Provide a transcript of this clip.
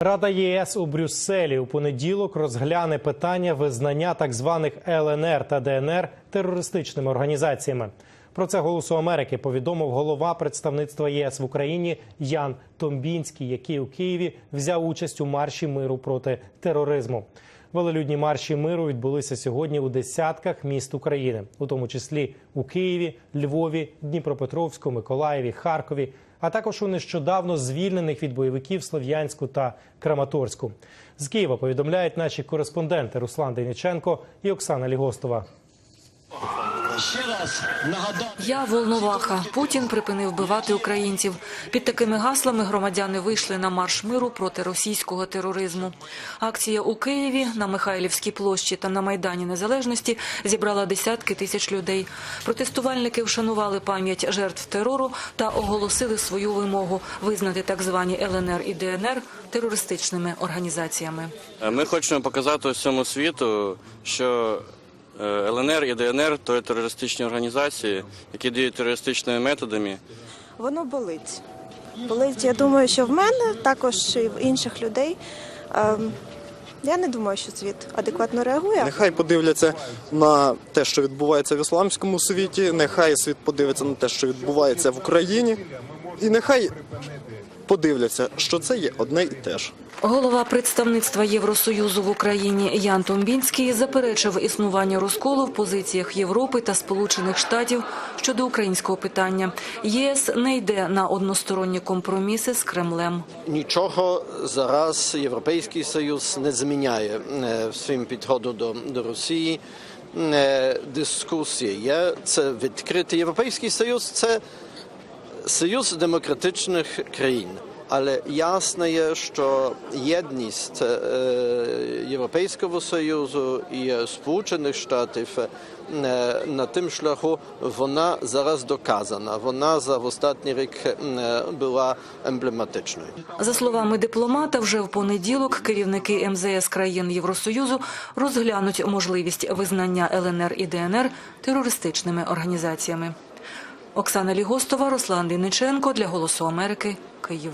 Рада ЄС у Брюсселі у понеділок розгляне питання визнання так званих ЛНР та ДНР терористичними організаціями. Про це Голосу Америки повідомив голова представництва ЄС в Україні Ян Томбінський, який у Києві взяв участь у марші миру проти тероризму. Велелюдні марші миру відбулися сьогодні у десятках міст України, у тому числі у Києві, Львові, Дніпропетровську, Миколаєві, Харкові, а також у нещодавно звільнених від бойовиків Слов'янську та Краматорську. З Києва повідомляють наші кореспонденти Руслан Дейниченко і Оксана Лігостова. Ще раз нагадаю. Я Волноваха. Путін припинив вбивати українців. Під такими гаслами громадяни вийшли на марш миру проти російського тероризму. Акція у Києві на Михайлівській площі та на майдані Незалежності зібрала десятки тисяч людей. Протестувальники вшанували пам'ять жертв терору та оголосили свою вимогу визнати так звані ЛНР і ДНР терористичними організаціями. Ми хочемо показати усьому світу, що ЛНР і ДНР то є терористичні організації, які діють терористичними методами. Воно болить. Болить, я думаю, що в мене, також і в інших людей. Ем, Я не думаю, що світ адекватно реагує. Нехай подивляться на те, що відбувається в ісламському світі, нехай світ подивиться на те, що відбувається в Україні, і нехай подивляться, що це є одне і те ж. Голова представництва Євросоюзу в Україні Ян Томбінський заперечив існування розколу в позиціях Європи та Сполучених Штатів щодо українського питання. ЄС не йде на односторонні компроміси з Кремлем. Нічого зараз Європейський Союз не зміняє е, в своїм підходу до, до Росії. Е, Дискусія є це відкритий Європейський Союз це союз демократичних країн. Але ясно є, що єдність е, Європейського Союзу і Сполучених Штатів е, на тим шляху вона зараз доказана. Вона за останній рік е, була емблематичною. За словами дипломата, вже в понеділок керівники МЗС країн Євросоюзу розглянуть можливість визнання ЛНР і ДНР терористичними організаціями. Оксана Лігостова, Руслан Діниченко для Голосу Америки, Київ.